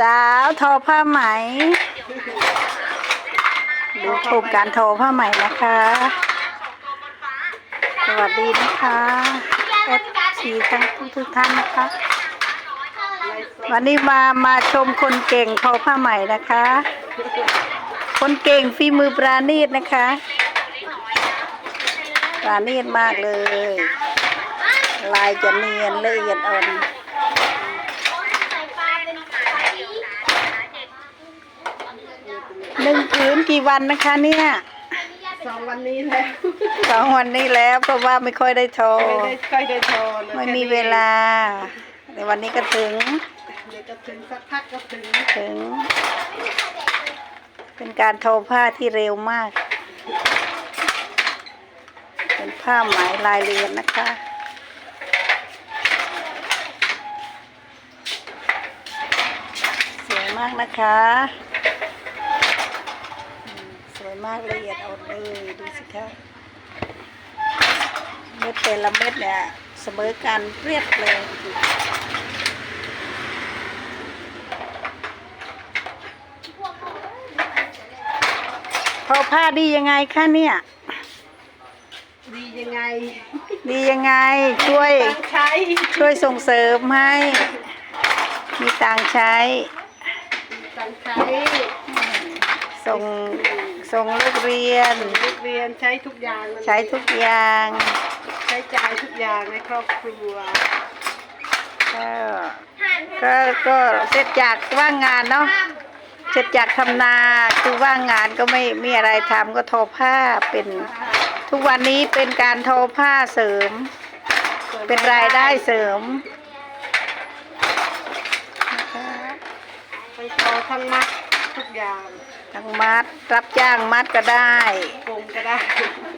สาวทอผ้าไหม ดูกลุ่มการทอผ้าไหมนะคะ สวัสดีนะคะเอฟซีทั้งทุกท่านนะคะ วันนี้มามาชมคนเก่งทอผ้าไหมนะคะ คนเก่งฝีมือปราณีตนะคะ ปราณีตมากเลย ลายจะเนียนละเอียดอ่อนหนึ่งผืน กี่วันนะคะเนี่ยสองวันนี้แล้วสองวันนี้แล้วเพราะว่าไม่ค่อยได้โทรไม่ได้ค่อยได้โทรเลยไม่มีเวลาในวันนี้ก็ถึงเดี๋ยวก็ถึงสักพักก็ถึงถึง เป็นการโทรผ้าที่เร็วมาก เป็นผ้าไหมลายเรียนนะคะสวยมากนะคะอื มสวยมากละเอียดอ่อนเลยดูสิคะเม็ดแต่ละเม็ดเนี่ยเสมอกันเรียบเลยทอผ้าดียังไงคะเนี่ย ดียังไง ดียังไงช่วยตั้งใช้ช่วยส่งเสริมให้ มีตังค์ใช้ตั้งใช้ส่ง ส่งลูกเรียนลูกเรียนใช้ทุกอย่างนั่นใช้ทุกอย่าง ใช้จ่ายทุกอย่างในครอบครัวก็ก็ก็เสร็จจากว่างงานเนาะเสร็จจากทำนาคือว่างงานก็ไม่มีอะไรทำก็ทอผ้าเป็นทุกวันนี้เป็นการทอผ้าเสริม เป็นรายได้เสริมนะคะทั้งคอทั้งมัดทุกอย่าง ทั้งมัด รับจ้างมัดก็ได้กลมก็ได้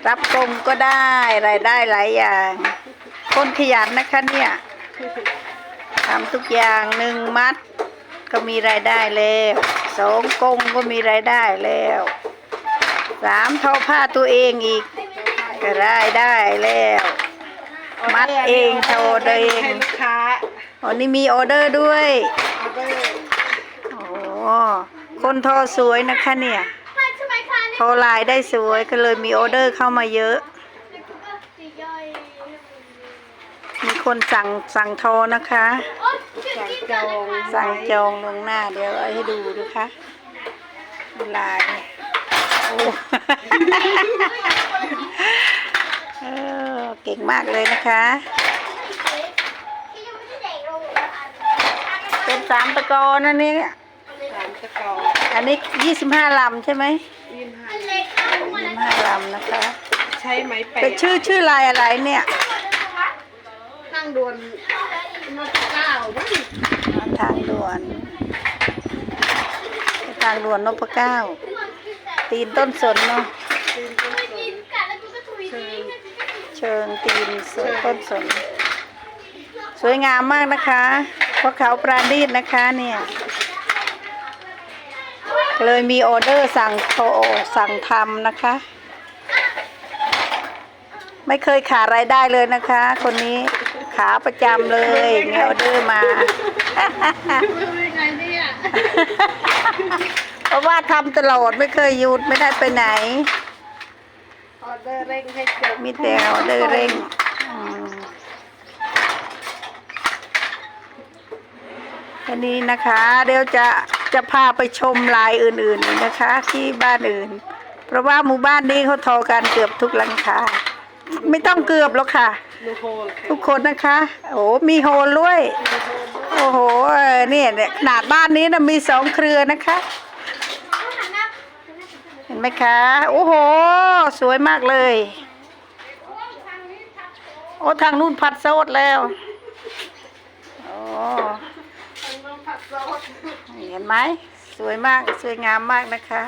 รับกรมก็ได้รายได้หลายอย่างคนขยันนะคะเนี่ยทำทุกอย่างหนึ่งมัด ก็มีรายได้แล้วสองกงก็มีรายได้แล้วสามทอผ้าตัวเองอีกก็ได้ได้แล้ว มัดเองโทรเองให้ลูกค้าวันนี้มีออเดอร์ด้วยออเดอร์โอ้ คนทอสวยนะคะเนี่ยโทรไลน์ได้สวยก็เลยมีออเดอร์เข้ามาเยอะ มีคนสั่งสั่งโทรนะคะ สั่งจองสั่งจองลวงหน้าเดี๋ยวเอาให้ดูดูค่ะลายโอ้เออเก่งมากเลยนะคะ เป็นสามตะกอนะเนี่ ยสามตะกอนอันนี้ยี่สิบห้าลำใช่ไหมยี่สิบห้ายี่สิบห้าลำนะคะใช้ไหมแปะเป็นชื่อชื่อลายอะไรเนี่ยนั่งดวนนกเก้าบ้างทางด่วนทางด่วนนพเก้า ตีนต้นสนเนาะตีนต้นสนเชิญเชิงตีนสนต้นสน สวยงามมากนะคะเพราะเขาปราณีตนะคะเนี่ย เลยมีออเดอร์สั่งโทรสั่งทำนะคะ ไม่เคยขาดรายได้เลยนะคะ คนนี้ขาประจำเลยมีออเดอร์มาเป็นไงเนี่ยเพราะว่าทำตลอดไม่เคยหยุดไม่ได้ไปไหน ออเดอร์เร่งให้จบมีแต่ออเดอร์เร่งอืมอันนี้นะคะ เดี๋ยวจะ จะพาไปชมลายอื่นๆอีกนะคะ ที่บ้านอื่น เพราะว่าหมู่บ้านนี้เขาทอกันเกือบทุกหลังคาไม่ต้องเกือบหรอกค่ะ ทุกคนนะคะ โอ้มีโฮลด้วย โอ้โหเนี่ยเนี่ยขนาดบ้านนี้นะมีสองเครือนะคะ เห็นไหมคะ โอ้โห สวยมากเลย โอ้ทางนู้นพัดโซดแล้วโอ้ เห็นไหมสวยมากสวยงามมากนะคะ